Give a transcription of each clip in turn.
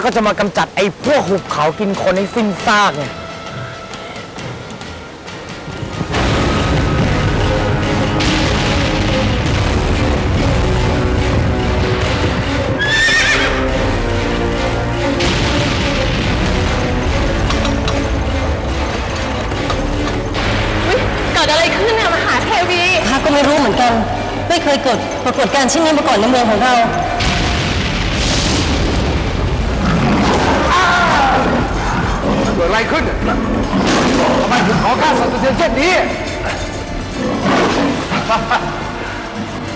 ข้าก็จะมากำจัดไอ้พวกหุบเขากินคนให้สิ้นซากไงเกิดอะไรขึ้นอะมหาเทวี ข้าก็ไม่รู้เหมือนกัน ไม่เคยเกิดปรากฏการณ์เช่นนี้มาก่อนในเมืองของเรา ขึ้นทำไมถึงขอข้าสั่นสะเทือนเช่นนี้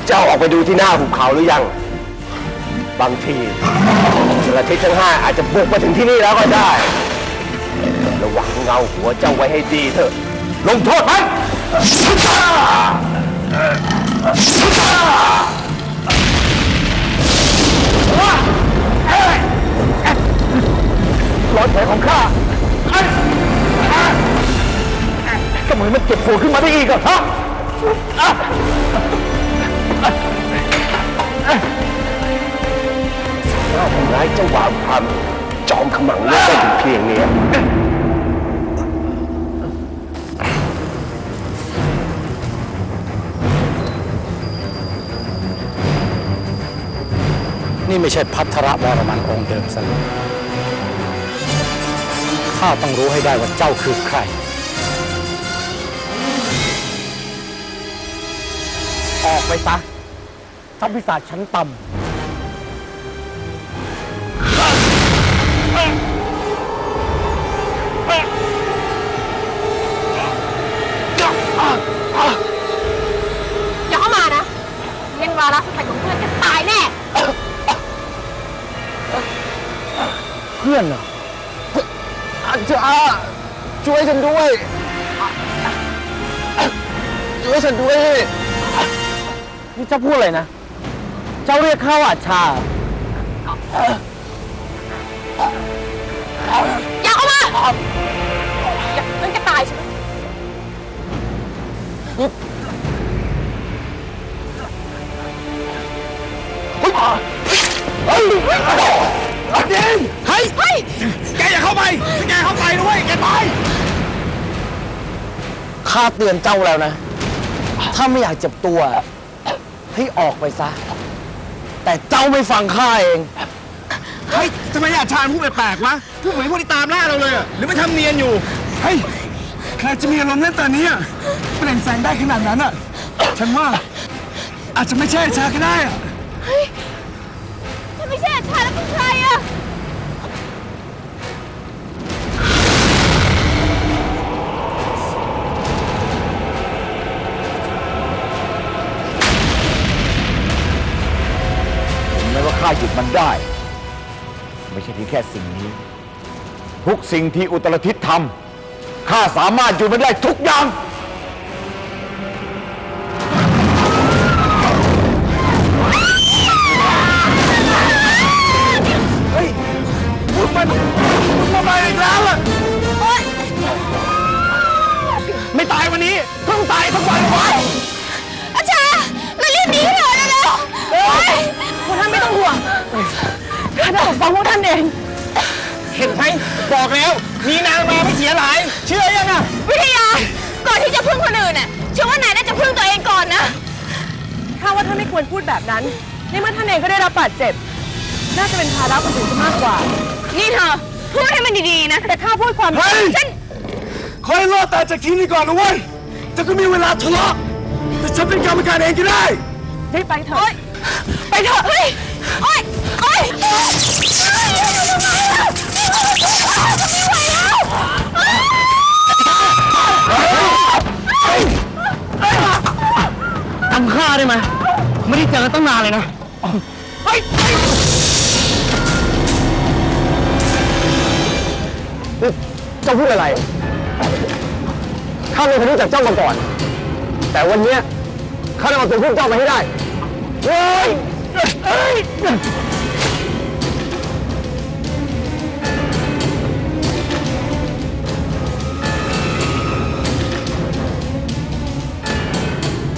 เจ้าออกไปดูที่หน้าหุบเขาหรือยัง บางทีจระทิศทั้งห้าอาจจะบุกมาถึงที่นี่แล้วก็ได้ ระวังเงาหัวเจ้าไว้ให้ดีเถอะ ลงโทษมันรอยแผลของข้า ทำไมมันเจ็บปวดขึ้นมาได้อีกอะฮะเราทำร้ายเจ้าวามความจอมขมังเลือดได้ถึงเพียงนี้นี่ไม่ใช่พัทรวรมันองค์เดิมสล ข้าต้องรู้ให้ได้ว่าเจ้าคือใคร ออกไปซะเจ้าพิศาจชั้นต่ำอย่าเข้ามานะเล่นวาระสำคัญของเพื่อนจะตายแน่เพื่อนเห รออาจารย์ช่วยฉันด้วย ช่วยฉันด้วย นี่เจ้าพูดอะไรนะ เจ้าเรียกข้าว่าอาชา อย่าเข้ามาอย่าเพื่อนจะตายใช่ไหมลักดินเฮ้ยเฮ้ยแกอย่ ข้าเตือนเจ้าแล้วนะ ถ้าไม่อยากเจ็บตัว ให้ออกไปซะ แต่เจ้าไม่ฟังข้าเอง เฮ้ยทำไมอาชาญพูดแปลกๆวะพูดเหมือนพวกที่ตามล่าเราเลยอะหรือไม่ทำเนียนอยู่ เฮ้ย ใครจะมีอารมณ์เล่นตอนนี้อะเปล่งแสงได้ขนาดนั้นอะฉันว่า อาจจะไม่ใช่อาชาก็ได้อะถ้าไม่ใช่อาชาแล้วเป็นใครอะ หยุดมันได้ ไม่ใช่เพียงแค่สิ่งนี้ ทุกสิ่งที่อุตรทิศทำข้าสามารถหยุดมันได้ทุกอย่างเฮ้ยพวกมันพวกมันมาอีกแล้วอะไม่ตายวันนี้เพิ่งตายสักวันวะ กท่านไม่ต้องห่วงข้าจะปกป้องพวกท่านเอง เห็นไหมบอกแล้ว มีนางมาไม่เสียหลาย เชื่อยังอะวิทยา ก่อนที่จะพึ่งคนอื่นน่ะเชื่อว่านายน่าจะพึ่งตัวเองก่อนนะข้าว่าท่านไม่ควรพูดแบบนั้นในเมื่อท่านเองก็ได้รับบาดเจ็บ น่าจะเป็นภาระคนอื่นซะมากกว่า นี่เธอพูดให้มันดีๆนะ แต่ข้าพูดความจริงเฮ้ยฉันคอยรอดตายจากที่นี่ก่อนนะเว้ยจะก็มีเวลาทะเลาะแต่ฉันเป็นกรรมการเองก็ได้รีบไปเถอะ ไปเถอะเฮ้ย โอ๊ยโอ๊ยโอ๊ยทำไมล่ะไม่ไหวแล้วจำข้าได้ไหมไม่ได้เจอกันตั้งนานเลยนะเจ้าพูดอะไร ข้าไม่เคยรู้จักเจ้ามาก่อน แต่วันเนี้ยข้าต้องเอาตัวพวกเจ้าไปให้ได้เฮ้ย เ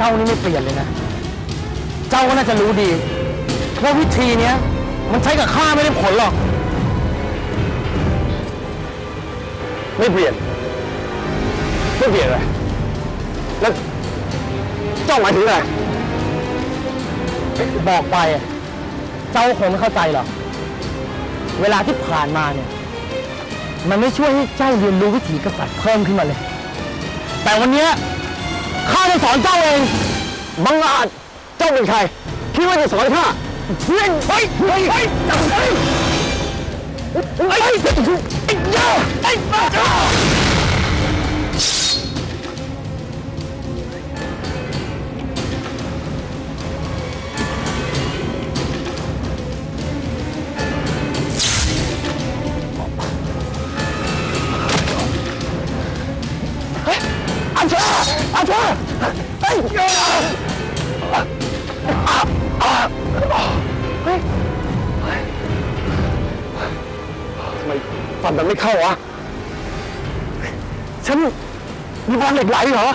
จ้านี่ไม่เปลี่ยนเลยนะ เจ้าก็น่าจะรู้ดี ว่าวิธีเนี้ย มันใช้กับข้าไม่ได้ผลหรอก ไม่เปลี่ยน ไม่เปลี่ยนเลยแล้วเจ้าหมายถึงอะไร บอกไป เจ้าคงไม่เข้าใจหรอกเวลาที่ผ่านมาเนี่ย มันไม่ช่วยให้เจ้าเรียนรู้วิถีกษัตริย์เพิ่มขึ้นมาเลย แต่วันเนี้ยข้าจะสอนเจ้าเองบังอาจเจ้าเป็นใครคิดว่าจะสอนข้าเฮ้ยเฮ้ยเฮ้ยเฮ้ยเฮ้ยเฮ้ยไอ้ยาไอ้บ้าอาำไมฟันมันไม่เข้าวะ ฉันมีพลังเหล็กไหลเหรอ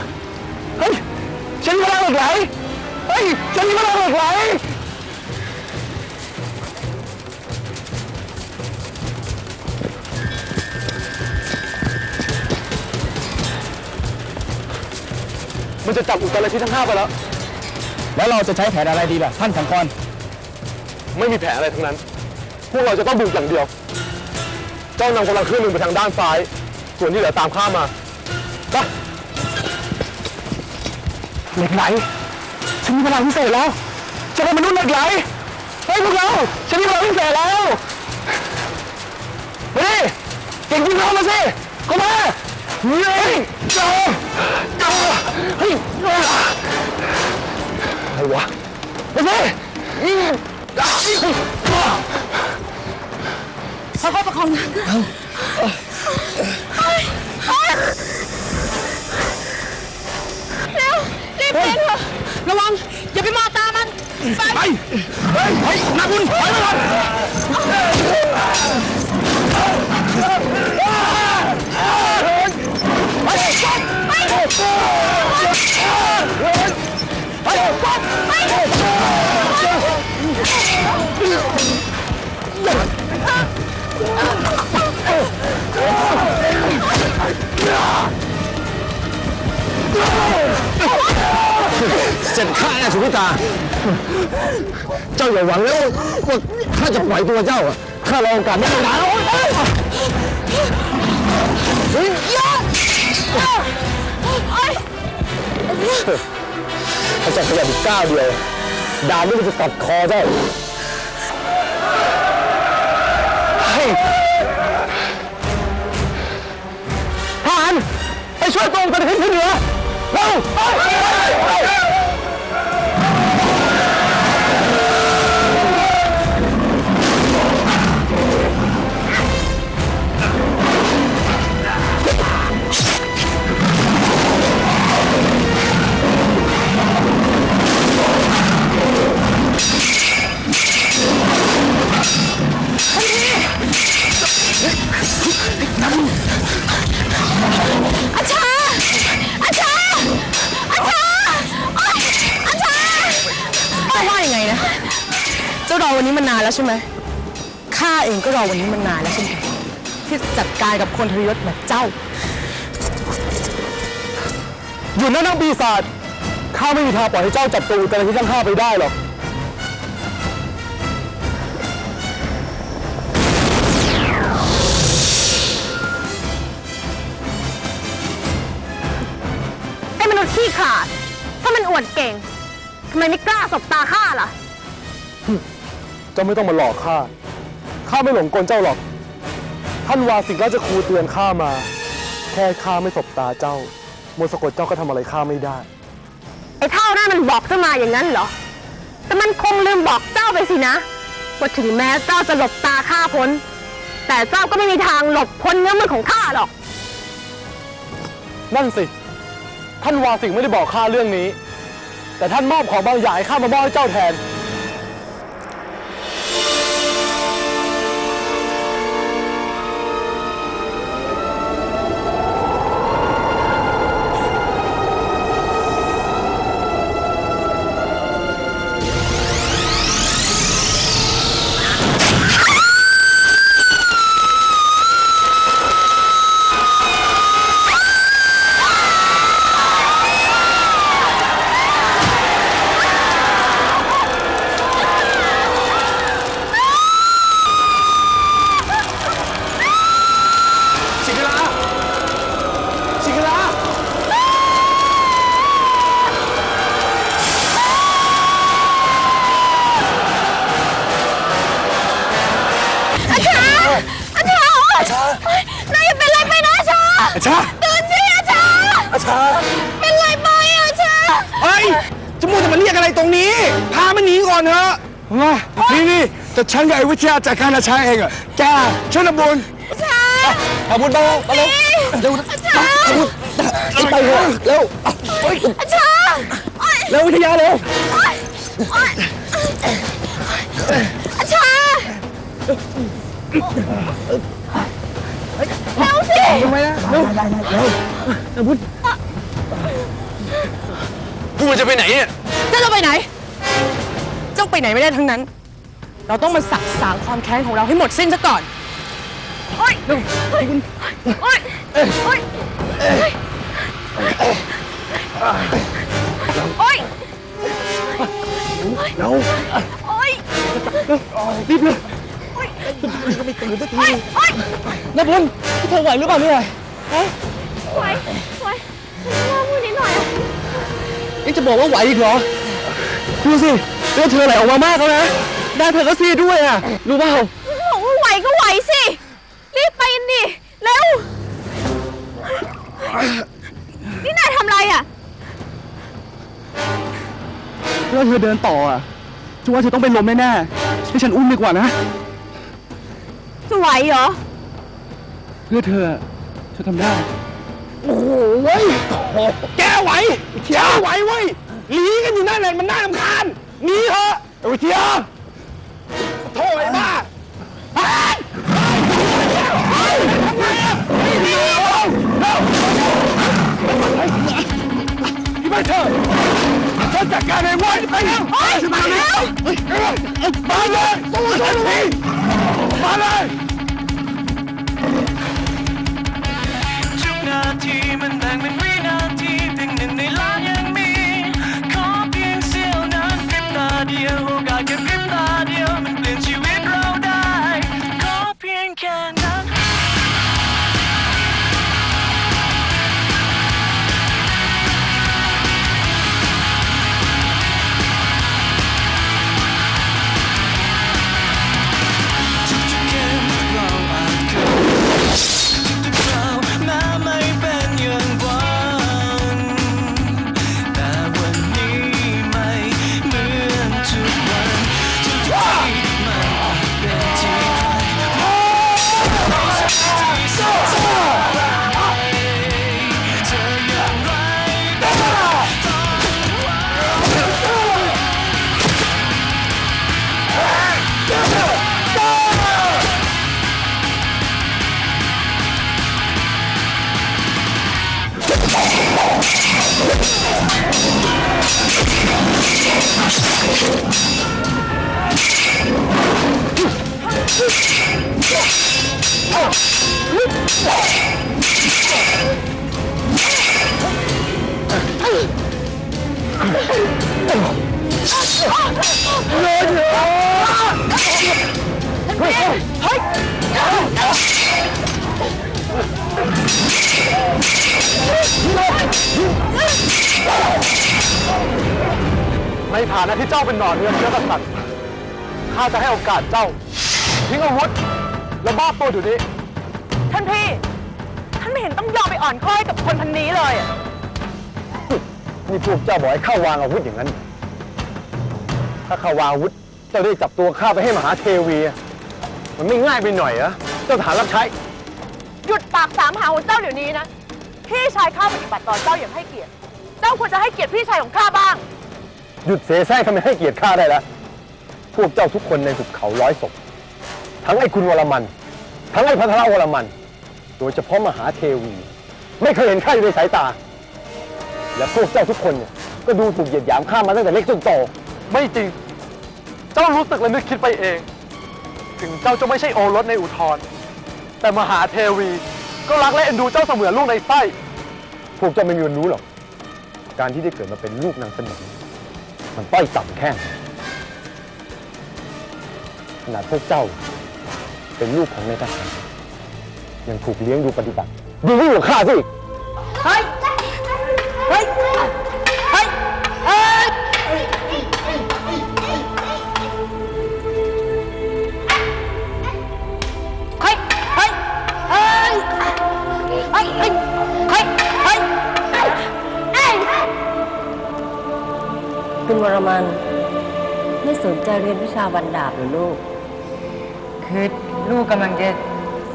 เฮ้ย ฉันมีพลังเหล็กไหล เฮ้ย ฉันมีพลังเหล็กไหล มันจะจับอุตรทิศทั้งห้าไปแล้ว แล้วเราจะใช้แผนอะไรดีล่ะ ท่านสังกร ไม่มีแผนอะไรทั้งนั้น พวกเราจะต้องบุกอย่างเดียว จ้านำกำลังเครื่องหนึ่งไปทางด้านซ้าย ส่วนที่เหลือตามข้ามมาไปเหล็กไหลฉันมีพลังพิเศษแล้วจะเป็นมนุษย์เหล็กไหลเฮ้ยพวกเราฉันมีพลังพิเศษแล้วมาดิเก่งจริงเข้ามาสิเข้ามาเฮ้ยเจ้าเจ้าเฮ้ยอะไรวะมาสิอืมอะเฮ้ย ค่อยๆประคองนะเร็วรีบเดินเถอะระวัง อย่าไปมองตามัน ไปไปเฮ้ยเฮ้ยนาคุญถอยมาก่อน เสร็จข้าแน่สุพิตา เจ้าอย่าหวังแล้วว่าข้าจะปล่อยตัวเจ้าอะข้ารอโอกาสไม่ได้นานแล้วเฮ้ยถ้าเจะขยับอีกก้าวเดียวดาวนี่มันจะตัดคอเจ้าเฮ้ยทหารไปช่วยตรงกันขึ้นเหนือ เร็ วันนี้มานานแล้วใช่ไหมข้าเองก็รอวันนี้มานานแล้วใช่ไหมที่จะจัดการกับคนทรยศแบบเจ้าหยุดนะนักปีศาจข้าไม่มีทางปล่อยให้เจ้าจับตัวอุตรทิศทั้งห้าไปได้หรอกไอ้มนุษย์ขี้ขลาด ถ้ามันอวดเก่งทำไมไม่กล้าสบตาข้าล่ะ เจ้าไม่ต้องมาหลอกข้า ข้าไม่หลงกลเจ้าหรอก ท่านวาสิงห์ราชครูเตือนข้ามา แค่ข้าไม่สบตาเจ้ามนต์สะกดเจ้าก็ทำอะไรข้าไม่ได้ ไอ้เท่านั้นมันบอกเจ้ามาอย่างนั้นเหรอ แต่มันคงลืมบอกเจ้าไปสินะ ว่าถึงแม้เจ้าจะหลบตาข้าพ้น แต่เจ้าก็ไม่มีทางหลบพ้นเงื้อมือของข้าหรอก นั่นสิ ท่านวาสิงห์ไม่ได้บอกข้าเรื่องนี้ แต่ท่านมอบของบางอย่างให้ข้ามามอบให้เจ้าแทน ฉันกับไอ้วิทยาจัดการอาชาเองอะแกช่วยนะบุญอาชาอาบุญมามาเร็วเร็วอาชาไปเถอะเร็วเฮ้ยอาชาโอ๊ยเร็ววิทยาเร็วโอ๊ยโอ๊ยอาชาเร็วสิทำไมนะเร็วเร็วอาบุญกูจะไปไหนเนี่ยเจ้าจะไปไหน เจ้าไปไหนไม่ได้ทั้งนั้น เราต้องมาสักสางความแค้นของเราให้หมดสิ้นซะก่อน โอ๊ยโอ๊ยโอ๊ยโอ๊ยโอ๊ยโอ๊ยเร็วโอ๊ยรีบเลยโอ๊ยก็ไม่ตื่นสักทีโอ๊ยนะบุญเธอไหวหรือเปล่าเนี่ยไหวไหวฉันว่าพูดนิดหน่อยอะยังจะบอกว่าไหวอีกเหรอดูสิเลือดเธอไหลออกมามากแล้วนะ หน้าเธอก็ซีดด้วยอะ รู้เปล่าบอกว่าไหวก็ไหวสิ รีบไปกันดิเร็ว นี่นายทำอะไรอะเพื่อเธอเดินต่ออะฉันว่าเธอต้องเป็นลมแน่ๆให้ฉันอุ้มดีกว่านะ จะไหวเหรอ เพื่อเธอเธอทำได้ โอ้โหเว้ยแกไหวแกไหวเว้ยหลีกันอยู่นั่นแหละมันน่ารำคาญหนีเถอะไอ้วิทยา โถ่ไอ้บ้าเฮ้ยเฮ้ยทำไงอะเร็วเร็วพี่ไปเถอฉันจัดการเองเว้ยไปเล้วไปไปแล้วมาเลยสู้ฉันทีมาเลย ฐานะที่เจ้าเป็นหนอนเนื้อเชื้อกษัตริย์ข้าจะให้โอกาสเจ้า ทิ้งอาวุธแล้วมอบตัวเดี๋ยวนี้ ท่านพี่ ท่านไม่เห็นต้องยอมไปอ่อนข้อยกับคนพันนี้เลยอะนี่พวกเจ้าบอกให้ข้าวางอาวุธอย่างนั้น ถ้าข้าวางอาวุธเจ้าได้จับตัวข้าไปให้มหาเทวีอะมันไม่ง่ายไปหน่อยเหรอเจ้าทหารรับใช้ หยุดปากสามหาของเจ้าเดี๋ยวนี้นะ พี่ชายข้าปฏิบัติต่อเจ้าอย่างให้เกียรติ เจ้าควรจะให้เกียรติพี่ชายของข้าบ้าง หยุดเสแสร้งทำไมให้เกียรติข้าได้แล้ว พวกเจ้าทุกคนในหุบเขาร้อยศพ ทั้งไอ้คุณวรมัน ทั้งไอ้พัทรวรมัน โดยเฉพาะมหาเทวี ไม่เคยเห็นข้าอยู่ในสายตา และพวกเจ้าทุกคนเนี่ยก็ดูถูกเหยียดหยามข้ามาตั้งแต่เล็กจนโต ไม่จริง เจ้ารู้สึกและนึกคิดไปเอง ถึงเจ้าจะไม่ใช่โอรสในอุทธรแต่มหาเทวีก็รักและเอ็นดูเจ้าเสมือนลูกในไส้ พวกเจ้าไม่มีวันรู้หรอก การที่ได้เกิดมาเป็นลูกนางสนม มันต้อยต่ำแค่ไหนขนาดพวกเจ้า เป็นลูกของนายทหารยังถูกเลี้ยงดูปฏิบัติ ดียิ่งกว่าข้าซะอีก ไม่สนใจเรียนวิชาวันดาบหรือลูก คือลูกกำลังจะ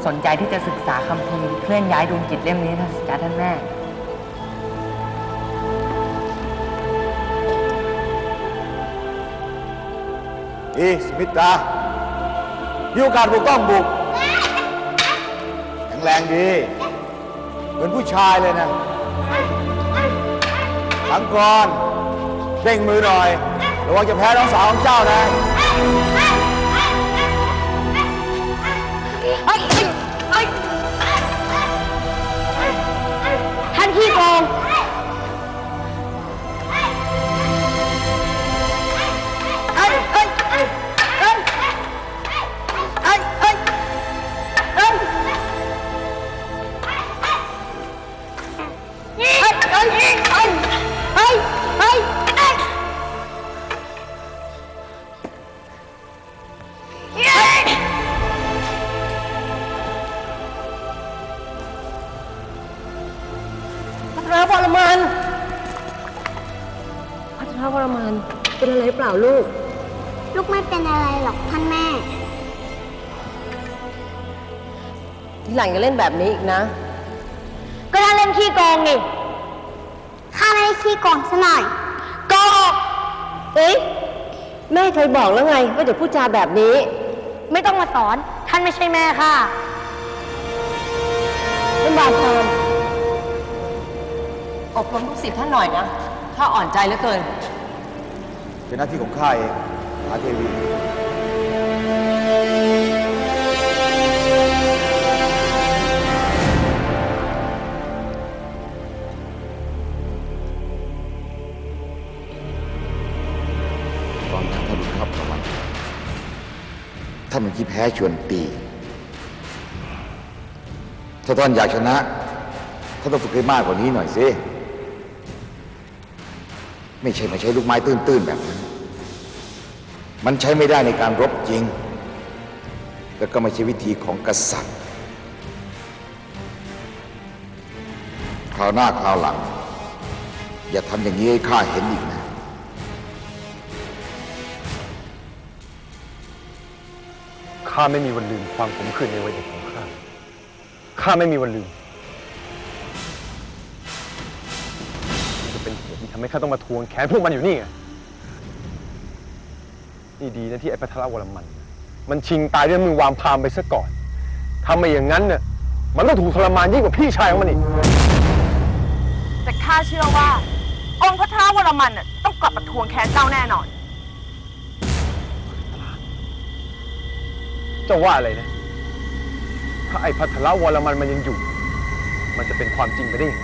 สนใจที่จะศึกษาคัมภีร์เคลื่อนย้ายดวงจิตเล่มนี้นะจ้าท่านแม่อีสมิตรามีโอกาสบุกต้องบุกแข็งแรงดี เหมือนผู้ชายเลยนะทั้งกรอนเร่งมือหน่อย ระวังจะแพ้น้องสาวของเจ้านะท่านขี้โกง งอย่าเล่นแบบนี้อีกนะ ก็ท่านเล่นขี้โกงนี่ข้าไม่ได้ขี้โกงซะหน่อยโกหกเอ๊ะแม่เคยบอกแล้วไงว่าอย่าพูดจาแบบนี้ ไม่ต้องมาสอน ท่านไม่ใช่แม่ค่ะท่านบาพรามอบรมลูกศิษย์ท่านหน่อยนะถ้าอ่อนใจเหลือเกิน เป็นหน้าที่ของข้าเองมหาเทวีานเมื่อกี้แพ้ชวนตี ถ้าท่านอยากชนะท่านต้องฝึกให้มากกว่านี้หน่อยสิ ไม่ใช่มาใช้ลูกไม้ตื้นๆแบบนั้น มันใช้ไม่ได้ในการรบจริง แล้วก็ไม่ใช่วิธีของกษัตริย์คราวหน้าคราวหลัง อย่าทำอย่างนี้ให้ข้าเห็นอีกนะ ข้าไม่มีวันลืมความขมขื่นในวัยเด็กของข้า ข้าไม่มีวันลืมมันจะเป็นเหตุที่ทำให้ข้าต้องมาทวงแค้นพวกมันอยู่นี่ไงนี่ดีนะที่ไอ้พัทรวรมัน มันชิงตายด้วยมือวามพามไปซะก่อนทำไมอย่างนั้นเนี่ยมันต้องถูกทรมานยิ่งกว่าพี่ชายของมันอีก แต่ข้าเชื่อว่า องค์พระท้าวรมันน่ะต้องกลับมาทวงแค้นเจ้าแน่นอน เจ้าว่าอะไรนะ ถ้าไอ้พัทรวรมันมันยังอยู่ มันจะเป็นความจริงไปได้ยังไง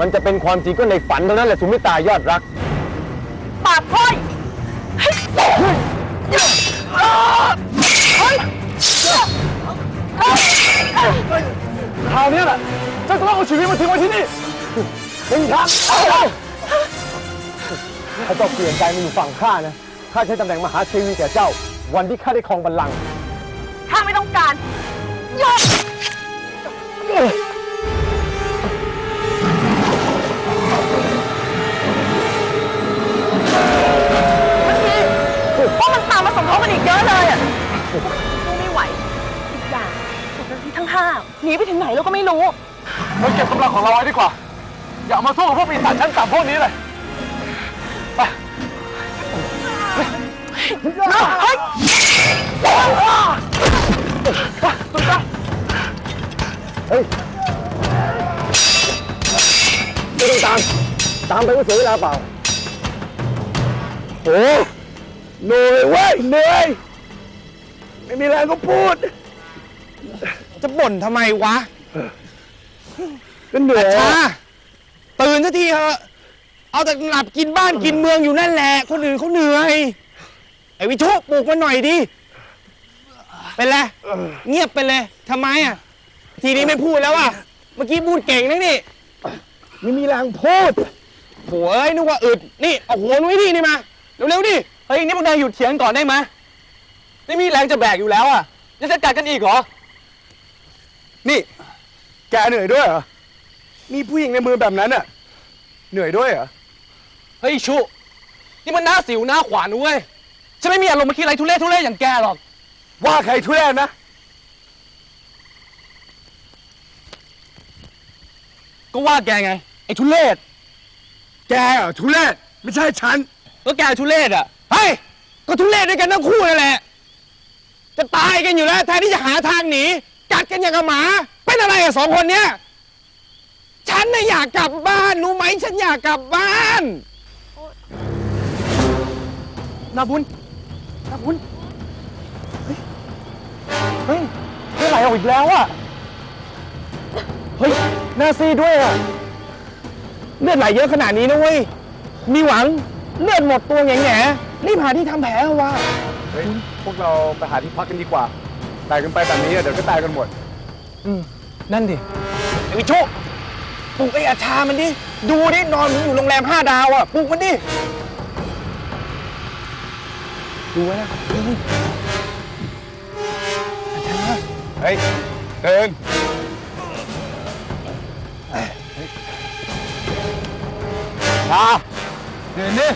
มันจะเป็นความจริงก็ในฝันเท่านั้นแหละสุมิตายอดรัก ปากพ้อยคราวนี้แหละเจ้าจะต้องเอาชีวิตมาทิ้งไว้ที่นี่เป็นทางถ้าเจ้าเปลี่ยนใจมาอยู่ฝั่งข้านะข้าใช้ตำแหน่งมหาเทวีแก่เจ้า วันที่ข้าได้ครองบัลลังก์ ข้าไม่ต้องการหยกพวกมันตามมาสมทบกันอีกเยอะเลยอะสู้ไม่ไหว อีกอย่างพวกที่ทั้งห้าหนีไปถึงไหนเราก็ไม่รู้ เราเก็บกำลังของเราไว้ดีกว่า อย่าเอามาสู้กับพวกปีศาจชั้นต่ำพวกนี้เลย ไป เฮ้ย เฮ้ยไม่ต้องตาม ตามไปก็เสียเวลาเปล่าโอ้เหนื่อยเว้ยเหนื่อย ไม่มีแรงก็พูด จะบ่นทำไมวะก็เหนื่อย ช้าตื่นสักทีเถอะ เอาแต่หลับกินบ้านกินเมืองอยู่นั่นแหละ คนอื่นเขาเหนื่อย ไอ้วิชุปลุกมาหน่อยดิ เป็นไรเงียบไปเลยทำไมอะ ทีนี้ไม่พูดแล้วอะ เมื่อกี้พูดเก่งนะนี่ไม่มีแรงพูดโหเอ้ยนึกว่าอึด นี่เอาหัวนุ้ยที่นี่มา เร็วๆดิ เฮ้ยนี่พวกนายหยุดเถียงก่อนได้ไหมไม่มีแรงจะแบกอยู่แล้วอะยังจะกัดกันอีกเหรอ นี่ แกเหนื่อยด้วยเหรอ มีผู้หญิงในมือแบบนั้นอะ เหนื่อยด้วยเหรอ เฮ้ยชุ นี่มันหน้าสิวหน้าขวานนะเว้ย ฉันไม่มีอารมณ์มาคิดอะไรทุเรศทุเรศอย่างแกหรอก ว่าใครทุเรศนะ ก็ว่าแกไง ไอ้ทุเรศ แกเหรอทุเรศไม่ใช่ฉัน ก็แกทุเรศอะ เฮ้ย ก็ทุเรศด้วยกันทั้งคู่นั่นแหละ จะตายกันอยู่แล้วแทนที่จะหาทางหนี กัดกันอย่างกับหมา เป็นอะไรอะสองคนเนี้ย ฉันน่ะอยากกลับบ้านรู้ไหมฉันอยากกลับบ้าน นาบุญ นาบุญเฮ้ยเฮ้ยเลือดไหลออกอีกแล้วอะเฮ้ยหน้าซีดด้วยอะเลือดไหลเยอะขนาดนี้นะเว้ย มีหวังเลือดหมดตัวแง่แง่รีบหาที่ทำแผลเอาวะเฮ้ยพวกเราไปหาที่พักกันดีกว่า ตายกันไปแบบนี้อะเดี๋ยวก็ตายกันหมด อืมนั่นดิไอ้วิชุปลุกไอ้อาชามันดิ ดูดิ นอนเหมือนอยู่โรงแรมห้าดาวอะปลุกมันดิ ดูไว้นะดูอาชาเฮ้ยเดินชาเดินดิ